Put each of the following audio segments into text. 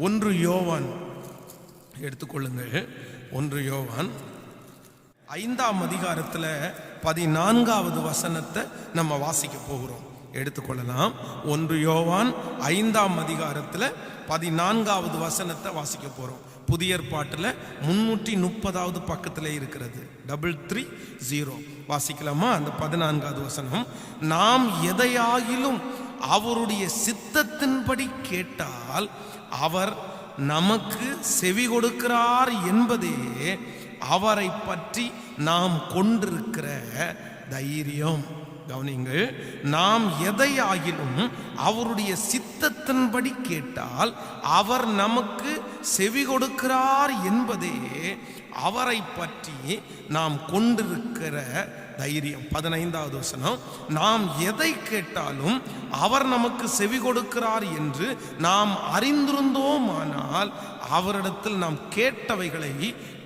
ஒன்று யோவான். எடுத்துக்கொள்ளுங்கள். ஒன்று யோவான். ஐந்தாம் அதிகாரத்தில் பதினான்காவது வசனத்தை நம்ம வாசிக்க போகிறோம். எடுத்துக்கொள்ளலாம். ஒன்று யோவான் ஐந்தாம் அதிகாரத்தில் பதினான்காவது வசனத்தை வாசிக்க போகிறோம் புதிய ஏற்பாட்டில் முன்னூற்றி முப்பதாவது பக்கத்தில் இருக்கிறது. Double three zero. வாசிக்கலாமா? அந்த பதினான்காவது வசனம். நாம் எதையாகிலும் அவருடைய சித்தத்தின்படி கேட்டால் அவர் நமக்கு செவி கொடுக்கிறார் என்பதே அவரை பற்றி நாம் கொண்டிருக்கிற தைரியம். கவனிங்கள் நாம் எதையாகிலும் அவருடைய சித்தத்தின்படி கேட்டால் அவர் நமக்கு செவி கொடுக்கிறார் என்பதே அவரை பற்றி நாம் கொண்டிருக்கிற தைரியம். பதினைந்தாவது வசனம் நாம் எதை கேட்டாலும் அவர் நமக்கு செவி கொடுக்கிறார் என்று நாம் அறிந்திருந்தோமானால் அவரிடத்தில் நாம் கேட்டவைகளை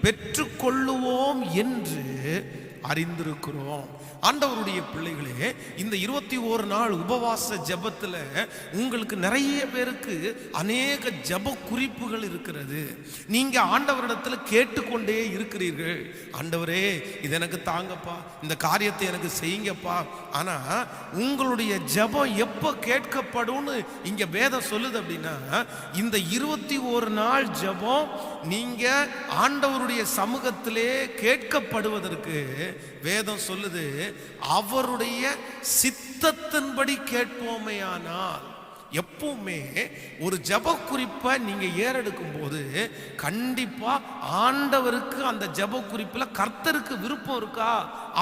பெற்றுக்கொள்ளுவோம் என்று அறிந்திருக்கிறோம். ஆண்டவருடைய பிள்ளைகளே இந்த இருபத்தி ஓரு நாள் உபவாச ஜெபத்தில் உங்களுக்கு நிறைய பேருக்கு அநேக ஜெப குறிப்புகள் இருக்கிறது. நீங்க ஆண்டவரிடத்தில் கேட்டுக்கொண்டே இருக்கிறீர்கள். ஆண்டவரே இது எனக்கு தாங்கப்பா இந்த காரியத்தை எனக்கு செய்யுங்கப்பா. ஆனா உங்களுடைய ஜெபம் எப்போ கேட்கப்படும்னு இங்க வேதம் சொல்லுது அப்படின்னா இந்த இருபத்தி ஒரு நாள் ஜெபம் நீங்க ஆண்டவருடைய சமூகத்திலே கேட்கப்படுவதற்கு வேதம் சொல்லுது அவருடைய சித்தத்தின்படி கேட்போமேயானால் எப்பவுமே ஒரு ஜப குறிப்பை நீங்க ஏறெடுக்கும் போது கண்டிப்பா ஆண்டவருக்கு அந்த ஜப குறிப்புல கர்த்தருக்கு விருப்பம் இருக்கா?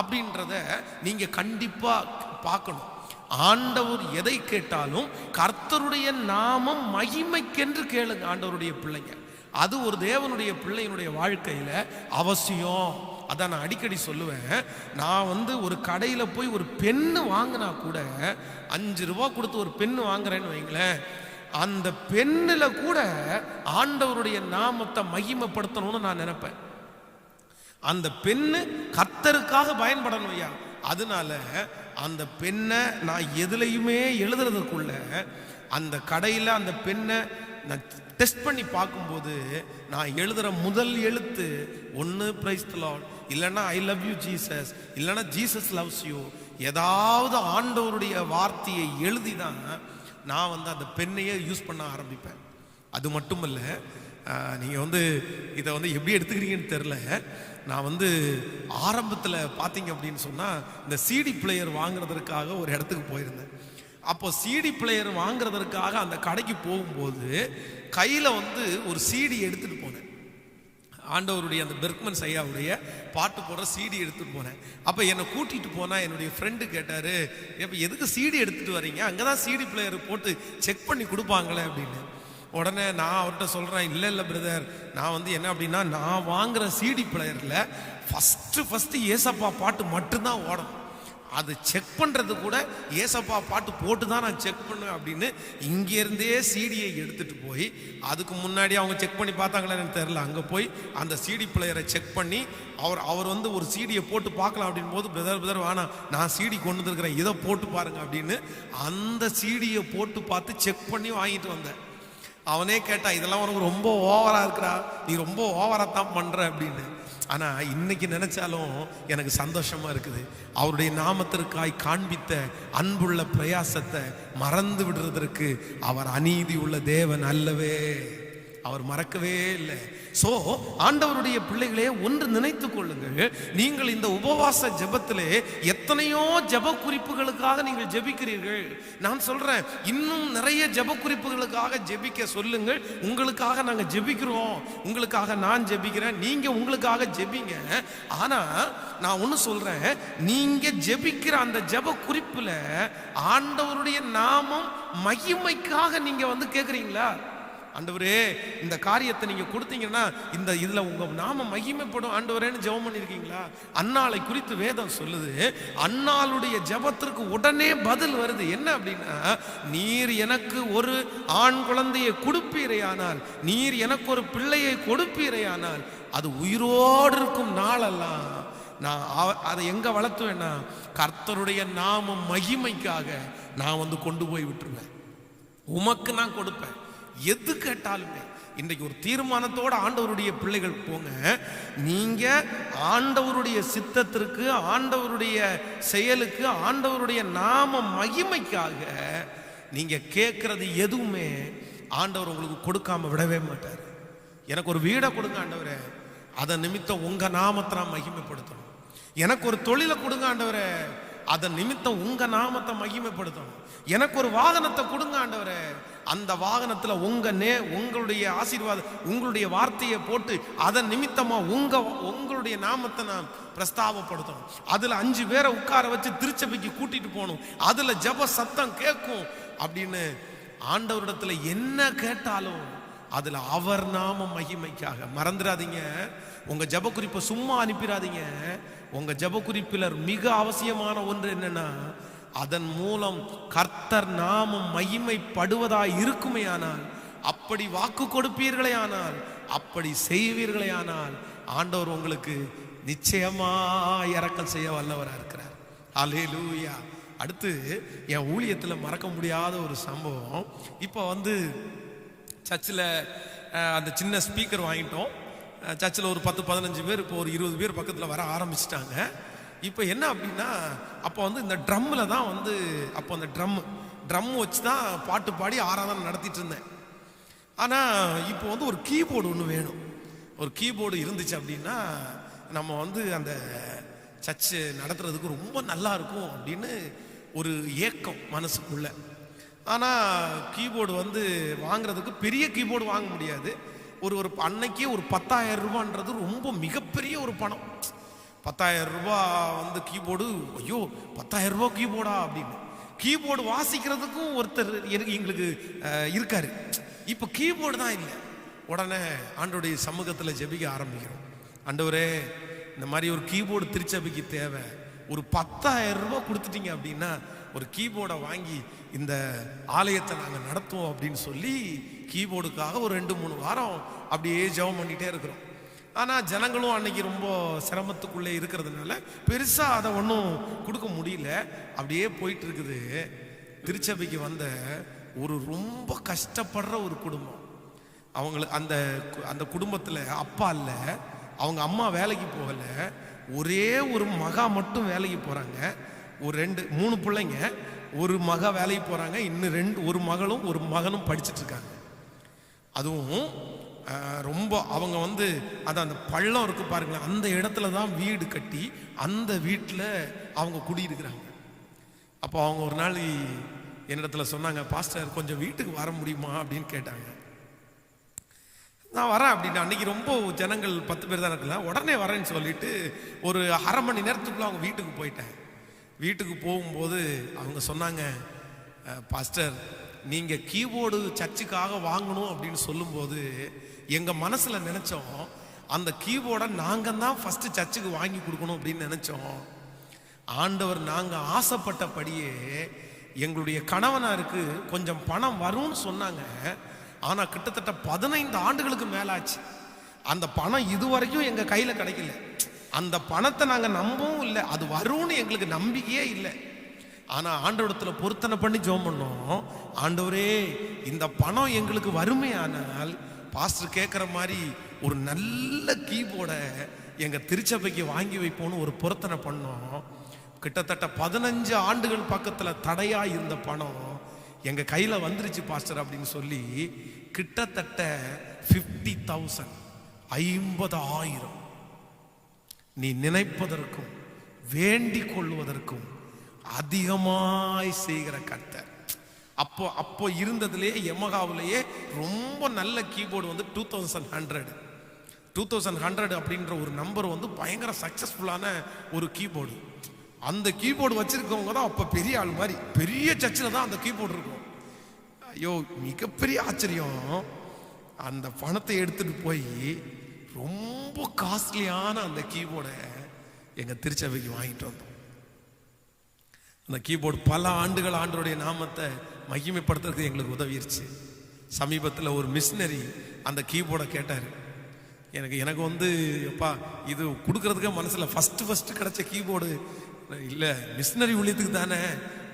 அப்படின்றத நீங்க கண்டிப்பா பார்க்கணும். ஆண்டவர் எதை கேட்டாலும் கர்த்தருடைய நாமம் மகிமைக்கென்று கேளுங்க ஆண்டவருடைய பிள்ளைங்க. அது ஒரு தேவனுடைய பிள்ளையினுடைய வாழ்க்கையில அவசியம். அதான் நான் அடிக்கடி சொல்லுவேன். நான் வந்து ஒரு கடையில் போய் ஒரு பெண்ணு வாங்கினா கூட அஞ்சு ரூபா கொடுத்து ஒரு பெண்ணு வாங்குறேன்னு வைங்களேன். அந்த பெண்ணில் கூட ஆண்டவருடைய நாமத்தை மகிமைப்படுத்தணும்னு நான் நினைப்பேன். அந்த பெண்ணு கத்தருக்காக பயன்படணும் ஐயா. அதனால அந்த பெண்ணை நான் எதுலையுமே எழுதுறதுக்குள்ள அந்த கடையில் அந்த பெண்ணை நான் டெஸ்ட் பண்ணி பார்க்கும்போது நான் எழுதுகிற முதல் எழுத்து ஒன்று பிரைஸ் லார்ட் இல்லைன்னா ஐ லவ் யூ ஜீசஸ் இல்லைன்னா ஜீசஸ் லவ்ஸ் யூ ஏதாவது ஆண்டவருடைய வார்த்தையை எழுதி தான் நான் வந்து அந்த பெண்ணையே யூஸ் பண்ண ஆரம்பிப்பேன். அது மட்டும் இல்லை நீங்கள் வந்து இதை வந்து எப்படி எடுத்துக்கிறீங்கன்னு தெரில நான் வந்து ஆரம்பத்தில் பார்த்தீங்க அப்படின்னு சொன்னால் இந்த சிடி பிளேயர் வாங்குறதற்காக ஒரு இடத்துக்கு போயிருந்தேன். அப்போ சிடி பிளேயர் வாங்குறதற்காக அந்த கடைக்கு போகும்போது கையில் வந்து ஒரு சிடி எடுத்துகிட்டு போனேன். ஆண்டவருடைய அந்த பெர்க்மன் ஐயாவுடைய பாட்டு போடுற சிடி எடுத்துகிட்டு போனேன். அப்போ என்னை கூட்டிகிட்டு போனால் என்னுடைய ஃப்ரெண்டு கேட்டார் இப்போ எதுக்கு சிடி எடுத்துகிட்டு வரீங்க அங்கே தான் சிடி பிளேயர் போட்டு செக் பண்ணி கொடுப்பாங்களே அப்படின்னு. உடனே நான் அவர்கிட்ட சொல்கிறேன் இல்லை இல்லை பிரதர் நான் வந்து என்ன அப்படின்னா நான் வாங்குற சிடி பிளேயரில் ஃபஸ்ட்டு ஃபஸ்ட்டு ஏசப்பா பாட்டு மட்டும்தான் ஓடும் அது செக் பண்ணுறது கூட ஏசப்பா பாட்டு போட்டு தான் நான் செக் பண்ணுவேன் அப்படின்னு இங்கேருந்தே சிடியை எடுத்துகிட்டு போய் அதுக்கு முன்னாடி அவங்க செக் பண்ணி பார்த்தாங்களா எனக்கு தெரில அங்கே போய் அந்த சிடி பிளேயரை செக் பண்ணி அவர் அவர் வந்து ஒரு சிடியை போட்டு பார்க்கலாம் அப்படின் போது பிரதர் பிரதர் வேணாம் நான் சிடி கொண்டு வந்துருக்கிறேன். இதை போட்டு பாருங்க அப்படின்னு அந்த சிடியை போட்டு பார்த்து செக் பண்ணி வாங்கிட்டு வந்தேன். அவனே கேட்டா இதெல்லாம் உனக்கு ரொம்ப ஓவராக இருக்கிறா நீ ரொம்ப ஓவராக தான் பண்ணுற அப்படின்னு. ஆனால் இன்னைக்கு நினைச்சாலும் எனக்கு சந்தோஷமா இருக்குது. அவருடைய நாமத்திற்காய் காண்பித்த அன்புள்ள பிரயாசத்தை மறந்து விடுறதற்கு அவர் அநீதி உள்ள தேவன் அல்லவே. அவர் மறக்கவே இல்லை. சோ ஆண்டவருடைய பிள்ளைகளே ஒன்று நினைத்துக் கொள்ளுங்கள். நீங்கள் இந்த உபவாச ஜபத்திலே எத்தனையோ ஜெப குறிப்புகளுக்காக நீங்கள் ஜெபிக்கிறீர்கள். நான் சொல்றேன் இன்னும் நிறைய ஜெப குறிப்புகளுக்காக ஜெபிக்க சொல்லுங்கள். உங்களுக்காக நாங்கள் ஜெபிக்கிறோம். உங்களுக்காக நான் ஜெபிக்கிறேன். நீங்க உங்களுக்காக ஜபிங்க. ஆனா நான் ஒன்று சொல்றேன் நீங்க ஜெபிக்கிற அந்த ஜெப குறிப்புல ஆண்டவருடைய நாமம் மகிமைக்காக நீங்க வந்து கேட்குறீங்களா ஆண்டவரே இந்த காரியத்தை நீங்க கொடுத்தீங்கன்னா இந்த இதுல உங்க நாம மகிமைப்படும். ஆண்டவரேன்னு ஜெபம் பண்ணிருக்கீங்களா அன்னாளை குறித்து வேதம் சொல்லுது. அன்னாளுடைய ஜெபத்திற்கு உடனே பதில் வருது. என்ன அப்படின்னா நீர் எனக்கு ஒரு ஆண் குழந்தையை கொடுப்பீரையானால் நீர் எனக்கு ஒரு பிள்ளையை கொடுப்பீரையானால் அது உயிரோடு இருக்கும் நாளெல்லாம் நான் அதை எங்க வளர்த்துவேன்னா கர்த்தருடைய நாம மகிமைக்காக நான் வந்து கொண்டு போய் விட்டுருவேன். உமக்கு நான் கொடுப்பேன். எது கேட்டாலுமே இன்றைக்கு ஒரு தீர்மானத்தோட ஆண்டவருடைய பிள்ளைகள் போங்க. நீங்க ஆண்டவருடைய சித்தத்திற்கு ஆண்டவருடைய செயலுக்கு ஆண்டவருடைய நாம மகிமைக்காக நீங்க கேட்கறது எதுவுமே ஆண்டவர் உங்களுக்கு கொடுக்காம விடவே மாட்டார். எனக்கு ஒரு வீடை கொடுங்க ஆண்டவரே. அதன் நிமித்தம் உங்க நாமத்தை நான் மகிமைப்படுத்தணும். எனக்கு ஒரு தொழிலை கொடுங்க ஆண்டவரே. அதன் நிமித்தம் உங்க நாமத்தை மகிமைப்படுத்தணும். எனக்கு ஒரு வாகனத்தை கொடுங்க ஆண்டவரே. அந்த வாகனத்தில் உங்கள் நே உங்களுடைய ஆசீர்வாதம் உங்களுடைய வார்த்தையை போட்டு அதன் நிமித்தமாக உங்கள் உங்களுடைய நாமத்தை நான் பிரஸ்தாபப்படுத்தணும். அதில் அஞ்சு பேரை உட்கார வச்சு திருச்சபைக்கு கூட்டிகிட்டு போகணும். அதில் ஜெப சத்தம் கேட்கும். அப்படின்னு ஆண்டவரிடத்தில் என்ன கேட்டாலும் அதில் அவர் நாம மகிமைக்காக. மறந்துடாதீங்க. உங்கள் ஜெப குறிப்பை சும்மா அனுப்பிடாதீங்க. உங்கள் ஜெப குறிப்பில் மிக அவசியமான ஒன்று என்னென்னா அதன் மூலம் கர்த்தர் நாமம் மகிமைப்படுவதாய் இருக்குமே ஆனால் அப்படி வாக்கு கொடுப்பீர்களே ஆனால் அப்படி செய்வீர்களே ஆனால் ஆண்டவர் உங்களுக்கு நிச்சயமா இறக்கம் செய்ய வல்லவராக இருக்கிறார். அலே லூயா அடுத்து என் ஊழியத்தில் மறக்க முடியாத ஒரு சம்பவம். இப்போ வந்து சர்ச்சில் அந்த சின்ன ஸ்பீக்கர் வாங்கிட்டோம். சர்ச்சில் ஒரு பத்து பதினஞ்சு பேர் இப்போ ஒரு இருபது பேர் பக்கத்தில் வர ஆரம்பிச்சிட்டாங்க. இப்போ என்ன அப்படின்னா அப்போ வந்து இந்த ட்ரம்மில் தான் வந்து அப்போ அந்த ட்ரம் ட்ரம் வச்சு தான் பாட்டு பாடி ஆராதனை நடத்திட்டு இருந்தேன். ஆனால் இப்போ வந்து ஒரு கீபோர்டு ஒன்று வேணும். ஒரு கீபோர்டு இருந்துச்சு அப்படின்னா நம்ம வந்து அந்த சர்ச்சு நடத்துறதுக்கு ரொம்ப நல்லா இருக்கும் அப்படின்னு ஒரு ஏக்கம் மனசுக்குள்ள. ஆனால் கீபோர்டு வந்து வாங்குறதுக்கு பெரிய கீபோர்டு வாங்க முடியாது. ஒரு ஒரு அன்னைக்கே ஒரு பத்தாயிரம் ரூபான்றது ரொம்ப மிகப்பெரிய ஒரு பணம். பத்தாயிரம் ரூபாய் வந்து கீபோர்டு ஐயோ பத்தாயிரம் ரூபா கீபோர்டா அப்படின்னு. கீபோர்டு வாசிக்கிறதுக்கும் ஒருத்தர் எனக்கு எங்களுக்கு இருக்காரு. இப்போ கீபோர்டு தான் இல்லை. உடனே ஆண்டோடைய சமூகத்தில் ஜெபிக்க ஆரம்பிக்கிறோம். ஆண்டவரே இந்த மாதிரி ஒரு கீபோர்டு திருச்சபைக்கு தேவை. ஒரு பத்தாயிரம் ரூபாய் கொடுத்துட்டீங்க அப்படின்னா ஒரு கீபோர்டை வாங்கி இந்த ஆலயத்தை நாங்கள் நடத்துவோம் அப்படின்னு சொல்லி கீபோர்டுக்காக ஒரு ரெண்டு மூணு வாரம் அப்படியே ஜெபம் பண்ணிகிட்டே இருக்கிறோம். ஆனால் ஜனங்களும் அன்னைக்கு ரொம்ப சிரமத்துக்குள்ளே இருக்கிறதுனால பெருசாக அதை ஒன்றும் கொடுக்க முடியல. அப்படியே போயிட்டு இருக்குது திருச்சபைக்கு வந்த ஒரு ரொம்ப கஷ்டப்படுற ஒரு குடும்பம். அவங்களுக்கு அந்த அந்த குடும்பத்தில் அப்பா இல்லை அவங்க அம்மா வேலைக்கு போகல. ஒரே ஒரு மகா மட்டும் வேலைக்கு போகிறாங்க ஒரு ரெண்டு மூணு பிள்ளைங்க ஒரு மக வேலைக்கு போகிறாங்க இன்னும் ரெண்டு ஒரு மகளும் ஒரு மகனும் படிச்சிட்டு இருக்காங்க. அதுவும் ரொம்ப அவங்க வந்து அது அந்த பள்ளம் இருக்கு பாருங்களேன் அந்த இடத்துல தான் வீடு கட்டி அந்த வீட்டில் அவங்க குடியிருக்கிறாங்க. அப்போ அவங்க ஒரு நாள் என்னிடத்துல சொன்னாங்க பாஸ்டர் கொஞ்சம் வீட்டுக்கு வர முடியுமா? அப்படின்னு கேட்டாங்க. நான் வரேன் அப்படின்னு அன்னைக்கு ரொம்ப ஜனங்கள் பத்து பேர் தான் இருக்கலாம் உடனே வரேன்னு சொல்லிட்டு ஒரு அரை மணி நேரத்துக்குள்ள அவங்க வீட்டுக்கு போயிட்டேன் வீட்டுக்கு போகும்போது அவங்க சொன்னாங்க பாஸ்டர் நீங்கள் கீபோர்டு சர்ச்சுக்காக வாங்கணும் அப்படின்னு சொல்லும்போது எங்கள் மனசில் நினச்சோம் அந்த கீபோர்டை நாங்கள் தான் ஃபஸ்ட்டு சர்ச்சுக்கு வாங்கி கொடுக்கணும் அப்படின்னு நினச்சோம். ஆண்டவர் நாங்கள் ஆசைப்பட்டபடியே எங்களுடைய கணவனாருக்கு கொஞ்சம் பணம் வரும்னு சொன்னாங்க. ஆனால் கிட்டத்தட்ட பதினைந்து ஆண்டுகளுக்கு மேலாச்சு. அந்த பணம் இதுவரைக்கும் எங்கள் கையில் கிடைக்கல. அந்த பணத்தை நாங்கள் நம்பவும் இல்லை. அது வரும்னு எங்களுக்கு நம்பிக்கையே இல்லை. ஆனால் ஆண்டவரத்தில் பொருத்தனை பண்ணி ஜோம் பண்ணோம். ஆண்டவரே இந்த பணம் எங்களுக்கு வறுமையானால் ஆனால் பாஸ்டர் கேட்குற மாதிரி ஒரு நல்ல கீபோர்டை எங்கள் திருச்சபைக்கு வாங்கி வைப்போம்னு ஒரு பொருத்தனை பண்ணோம். கிட்டத்தட்ட பதினஞ்சு ஆண்டுகள் பக்கத்தில் தடையாக இருந்த பணம் எங்கள் கையில் வந்துருச்சு பாஸ்டர் அப்படின்னு சொல்லி கிட்டத்தட்ட ஃபிஃப்டி தௌசண்ட் ஐம்பது ஆயிரம் நீ நினைப்பதற்கும் வேண்டிக் கொள்வதற்கும் அதிகமாய் செய்கிற கர்த்தர். அப்போ அப்போ இருந்ததுலேயே எமகாவிலேயே ரொம்ப நல்ல கீபோர்டு வந்து two thousand hundred two thousand hundred அப்படின்ற ஒரு நம்பர் வந்து பயங்கர சக்ஸஸ்ஃபுல்லான ஒரு கீபோர்டு. அந்த கீபோர்டு வச்சுருக்கவங்க தான் அப்போ பெரிய ஆள் மாதிரி. பெரிய சர்ச்சில் தான் அந்த கீபோர்டு இருக்கும். ஐயோ மிகப்பெரிய ஆச்சரியம். அந்த பணத்தை எடுத்துட்டு போய் ரொம்ப காஸ்ட்லியான அந்த கீபோர்டை எங்கள் திருச்சபைக்கு வாங்கிட்டு வந்தோம். அந்த கீபோர்டு பல ஆண்டுகள் ஆண்டருடைய நாமத்தை மகிமைப்படுத்துறதுக்கு எங்களுக்கு உதவிடுச்சு சமீபத்தில் ஒரு மிஷினரி அந்த கீபோர்டை கேட்டார். எனக்கு எனக்கு வந்து எப்பா இது கொடுக்கறதுக்கே மனசில் ஃபஸ்ட்டு ஃபஸ்ட்டு கிடைச்ச கீபோர்டு இல்லை மிஷினரி ஊழியத்துக்கு தானே.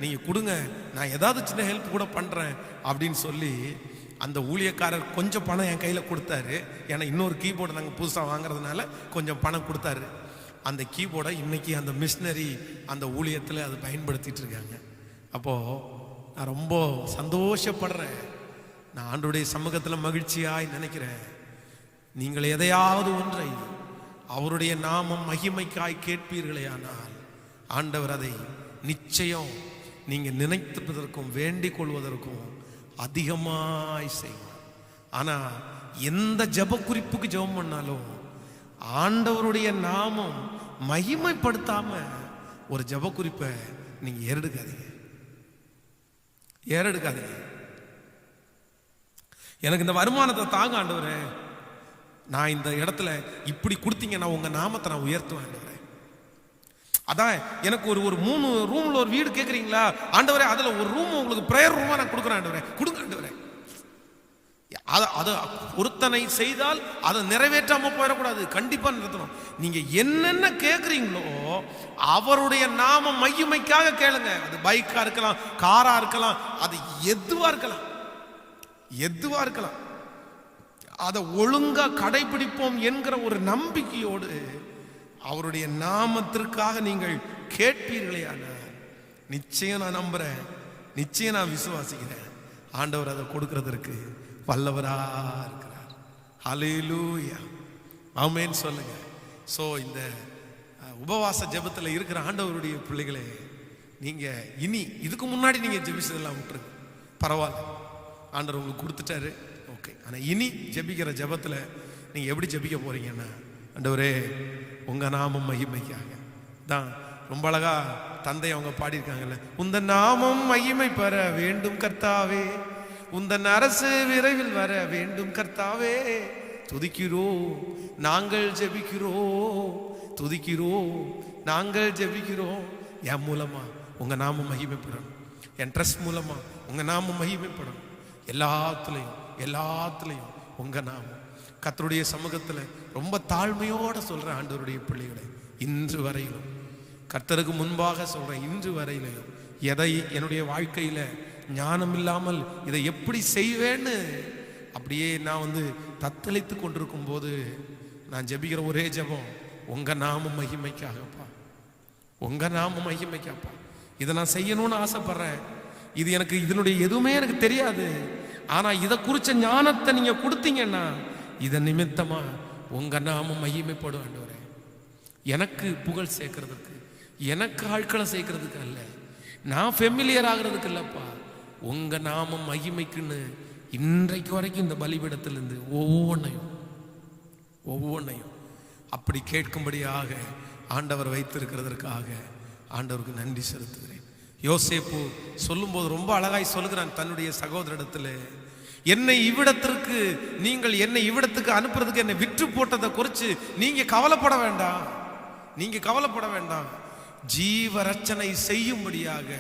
நீங்கள் கொடுங்க. நான் ஏதாவது சின்ன ஹெல்ப் கூட பண்ணுறேன் அப்படின்னு சொல்லி அந்த ஊழியக்காரர் கொஞ்சம் பணம் என் கையில் கொடுத்தாரு. ஏன்னா இன்னொரு கீபோர்டு நாங்கள் புதுசாக வாங்குறதுனால கொஞ்சம் பணம் கொடுத்தாரு. அந்த கீபோர்டை இன்றைக்கி அந்த மிஷினரி அந்த ஊழியத்தில் அதை பயன்படுத்திட்டு இருக்காங்க. அப்போது நான் ரொம்ப சந்தோஷப்படுறேன். நான் ஆண்டுடைய சமூகத்தில் மகிழ்ச்சியாய் நினைக்கிறேன். நீங்கள் எதையாவது ஒன்றை அவருடைய நாமம் மகிமைக்காய் கேட்பீர்களே ஆனால் ஆண்டவர் அதை நிச்சயம் நீங்கள் நினைத்துப்பதற்கும் வேண்டிக் கொள்வதற்கும் அதிகமாய் செய்வார். ஆனால் எந்த ஜெப குறிப்புக்கு ஜெபம் பண்ணாலும் ஆண்டவருடைய நாமம் மகிமைப்படுத்தாம ஒரு ஜெப குறிப்பை நீங்கள் ஏறெடுக்காதீங்க. ஏறெடுக்காதீங்க. எனக்கு இந்த வருமானத்தை தாங்க ஆண்டவரே. நான் இந்த இடத்துல இப்படி கொடுத்தீங்கன்னா உங்கள் நாமத்தை நான் உயர்த்துவேன் ஆண்டவரே. அதான் எனக்கு ஒரு ஒரு மூணு ரூமில் ஒரு வீடு கேட்குறீங்களா ஆண்டவரே அதில் ஒரு ரூம் உங்களுக்கு ப்ரேயர் ரூமாக நான் கொடுக்குறேன் ஆண்டவரே. கொடுங்க ஆண்டவரே. அதை அதை ஒருத்தனை செய்தால் அதை நிறைவேற்றாமல் போயிடக்கூடாது. கண்டிப்பாக நிறுத்தணும். நீங்கள் என்னென்ன கேட்குறீங்களோ அவருடைய நாம மையமைக்காக கேளுங்க. அது பைக்காக இருக்கலாம் காராக இருக்கலாம் அது எதுவாக இருக்கலாம். எதுவாக இருக்கலாம். அதை ஒழுங்காக கடைபிடிப்போம் என்கிற ஒரு நம்பிக்கையோடு அவருடைய நாமத்திற்காக நீங்கள் கேட்பீர்களே ஆனால் நிச்சயம் நான் நம்புகிறேன் நிச்சயம் நான் விசுவாசிக்கிறேன். ஆண்டவர் அதை கொடுக்கறதற்கு வல்லவரா இருக்கிறார். ஹalleluya. ஆமேன்னு சொல்லுங்க. ஸோ இந்த உபவாச ஜெபத்தில் இருக்கிற ஆண்டவருடைய பிள்ளைகளே நீங்கள் இனி இதுக்கு முன்னாடி நீங்கள் ஜெபிச்சதெல்லாம் விட்டுருங்க. பரவாயில்ல. ஆண்டவர் உங்களுக்கு கொடுத்துட்டாரு. ஓகே ஆனால் இனி ஜெபிக்கிற ஜெபத்தில் நீங்கள் எப்படி ஜெபிக்க போகிறீங்கன்னா ஆண்டவரே உங்கள் நாமம் மகிமைக்காக. தான் ரொம்ப அழகா தந்தை அவங்க பாடியிருக்காங்கல்ல உந்த நாமம் மகிமை பெற வேண்டும் கர்த்தாவே உந்தன் அரசு விரைவில் வர வேண்டும் கர்த்தாவே. துதிக்கிறோம் நாங்கள் ஜெபிக்கிறோம் துதிக்கிறோம் நாங்கள் ஜெபிக்கிறோம். என் மூலமா உங்க நாமம் மகிமைப்படணும் என் ட்ரெஸ் மூலமா உங்க நாமம் மகிமைப்படணும் எல்லாத்துலேயும் எல்லாத்துலேயும் உங்க நாமம். கர்த்தருடைய சமூகத்தில் ரொம்ப தாழ்மையோட சொல்றேன் ஆண்டவருடைய பிள்ளைகளை இன்று வரையிலும். கர்த்தருக்கு முன்பாக சொல்றேன் இன்று வரையிலையும் எதை என்னுடைய வாழ்க்கையில ஞானம் இல்லாமல் இதை எப்படி செய்வேன்னு? அப்படியே நான் வந்து தத்தளித்து கொண்டிருக்கும் போது நான் ஜெபிக்கிற ஒரே ஜெபம் உங்க நாம மகிமைக்காகப்பா. உங்க நாம மகிமைக்காப்பா இதை நான் செய்யணும்னு ஆசைப்படுறேன். இது எனக்கு இதனுடைய எதுவுமே எனக்கு தெரியாது. ஆனா இதை குறிச்ச ஞானத்தை நீங்க கொடுத்தீங்கன்னா இதன் நிமித்தமா உங்க நாமம் மகிமைப்படும் ஆண்டவரே. எனக்கு புகழ் சேர்க்கறதுக்கு எனக்கு ஆட்களை சேர்க்கறதுக்கு அல்ல. நான் ஃபெமிலியர் ஆகிறதுக்கு இல்லப்பா. உங்க நாமம் மகிமைக்குன்னு இன்றைக்கு வரைக்கும் இந்த பலிபீடத்திலிருந்து ஒவ்வொன்றையும் ஒவ்வொன்றையும் அப்படி கேட்கும்படியாக ஆண்டவர் வைத்திருக்கிறதற்காக ஆண்டவருக்கு நன்றி செலுத்துகிறேன். யோசேப்பு சொல்லும்போது ரொம்ப அழகாய் சொல்லுகிறான் தன்னுடைய சகோதரிடத்தில் என்னை இவ்விடத்திற்கு நீங்கள் என்னை இவ்விடத்துக்கு அனுப்புறதுக்கு என்னை விற்று போட்டதை குறித்து நீங்கள் கவலைப்பட வேண்டாம். நீங்கள் கவலைப்பட வேண்டாம். ஜீவ ரச்சனை செய்யும்படியாக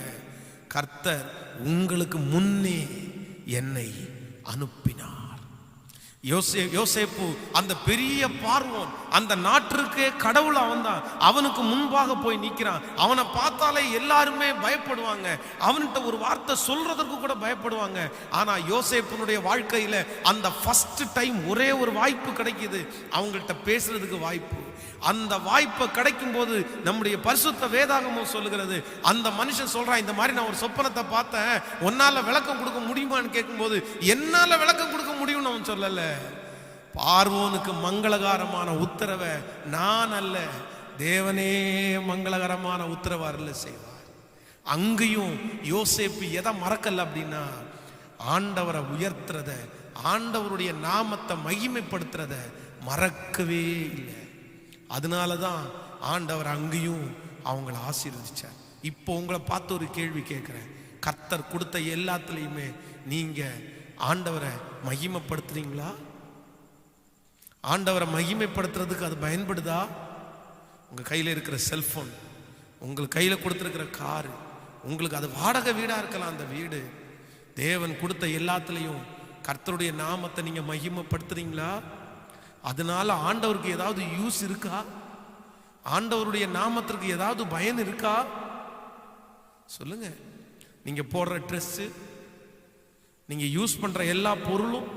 கர்த்தர் உங்களுக்கு முன்னே என்னை அனுப்பினார். யோசே யோசேப்பு அந்த பெரிய பார்வோன் அந்த நாட்டிற்கே கடவுள் அவன் தான். அவனுக்கு முன்பாக போய் நிற்கிறான். அவனை பார்த்தாலே எல்லாருமே பயப்படுவாங்க. அவன்கிட்ட ஒரு வார்த்தை சொல்றதற்கு கூட பயப்படுவாங்க. ஆனால் யோசேப்பனுடைய வாழ்க்கையில் அந்த ஃபஸ்ட் டைம் ஒரே ஒரு வாய்ப்பு கிடைக்கிது. அவங்கள்ட்ட பேசுறதுக்கு வாய்ப்பு. அந்த வாய்ப்பை கிடைக்கும் போது நம்முடைய பரிசுத்த வேதாகமும் சொல்லுகிறது. அந்த மனுஷன் சொல்றான் இந்த மாதிரி நான் ஒரு சொப்பனத்தை பார்த்தேன். உன்னால விளக்கம் கொடுக்க முடியுமான்னு கேட்கும்போது என்னால விளக்கம் கொடுக்க முடியும்னு அவன் சொல்லல. பார்வோனுக்கு மங்களகரமான உத்தரவை நான் அல்ல. தேவனே மங்களகரமான உத்தரவை அருள செய்வார். அங்கேயும் யோசேப்பு எதை மறக்கல அப்படின்னா ஆண்டவரை உயர்த்துறத ஆண்டவருடைய நாமத்தை மகிமைப்படுத்துறத மறக்கவே இல்லை. அதனால தான் ஆண்டவர் அங்கேயும் அவங்கள ஆசீர்வதிச்சார். இப்போ உங்களை பார்த்து ஒரு கேள்வி கேட்குறேன். கர்த்தர் கொடுத்த எல்லாத்துலேயுமே நீங்கள் ஆண்டவரை மகிமைப்படுத்துறீங்களா? ஆண்டவரை மகிமைப்படுத்துறதுக்கு அது பயன்படுதா? உங்கள் கையில் இருக்கிற செல்ஃபோன் உங்களுக்கு கையில் கொடுத்துருக்கிற காரு உங்களுக்கு அது வாடகை வீடாக இருக்கலாம் அந்த வீடு. தேவன் கொடுத்த எல்லாத்துலேயும் கர்த்தருடைய நாமத்தை நீங்கள் மகிமைப்படுத்துறீங்களா? அதனால ஆண்டவருக்கு ஏதாவது யூஸ் இருக்கா? ஆண்டவருடைய நாமத்திற்கு ஏதாவது பயன் இருக்கா? சொல்லுங்க. நீங்க போடுற ட்ரெஸ்ஸு நீங்க யூஸ் பண்ற எல்லா பொருளும்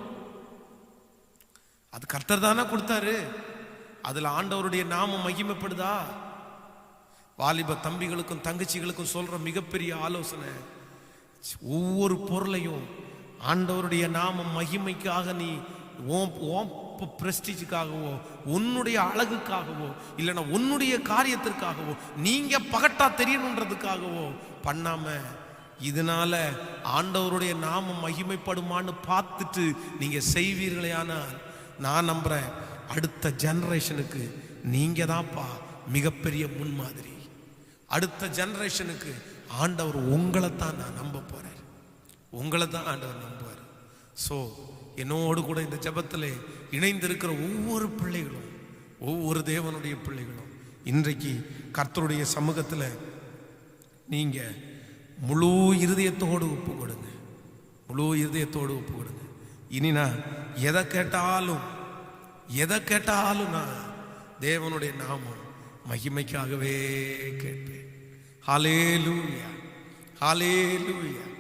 அது கர்த்தர் தானே கொடுத்தாரு. அதுல ஆண்டவருடைய நாமம் மகிமைப்படுதா? வாலிப தம்பிகளுக்கும் தங்கச்சிகளுக்கும் சொல்ற மிகப்பெரிய ஆலோசனை ஒவ்வொரு பொருளையும் ஆண்டவருடைய நாம மகிமைக்காக நீ ஓம் ஓம் பிரஸ்டீஜுக்காகவோ உன்னுடைய அழகுக்காகவோ இல்லைன்னா உன்னுடைய காரியத்திற்காகவோ நீங்க பகட்டா தெரியணுன்றதுக்காகவோ பண்ணாம இதனால ஆண்டவருடைய நாமம் மகிமைப்படுமான்னு பார்த்துட்டு நீங்க செய்வீர்களே ஆனால் நான் நம்புறேன் அடுத்த ஜெனரேஷனுக்கு நீங்க தான்ப்பா மிகப்பெரிய முன்மாதிரி. அடுத்த ஜெனரேஷனுக்கு ஆண்டவர் உங்களை தான் நான் நம்ப போறேன். உங்களை தான் ஆண்டவர் நம்புவார். ஸோ என்னோடு கூட இந்த ஜெபத்தில் இணைந்திருக்கிற ஒவ்வொரு பிள்ளைகளும் ஒவ்வொரு தேவனுடைய பிள்ளைகளும் இன்றைக்கு கர்த்தருடைய சமூகத்தில் நீங்கள் முழு இருதயத்தோடு ஒப்பு கொடுங்க. முழு இருதயத்தோடு ஒப்பு கொடுங்க. இனி நான் எதை கேட்டாலும் எதை கேட்டாலும் நான் தேவனுடைய நாமம் மகிமைக்காகவே கேட்பேன். ஹalleluya ஹalleluya.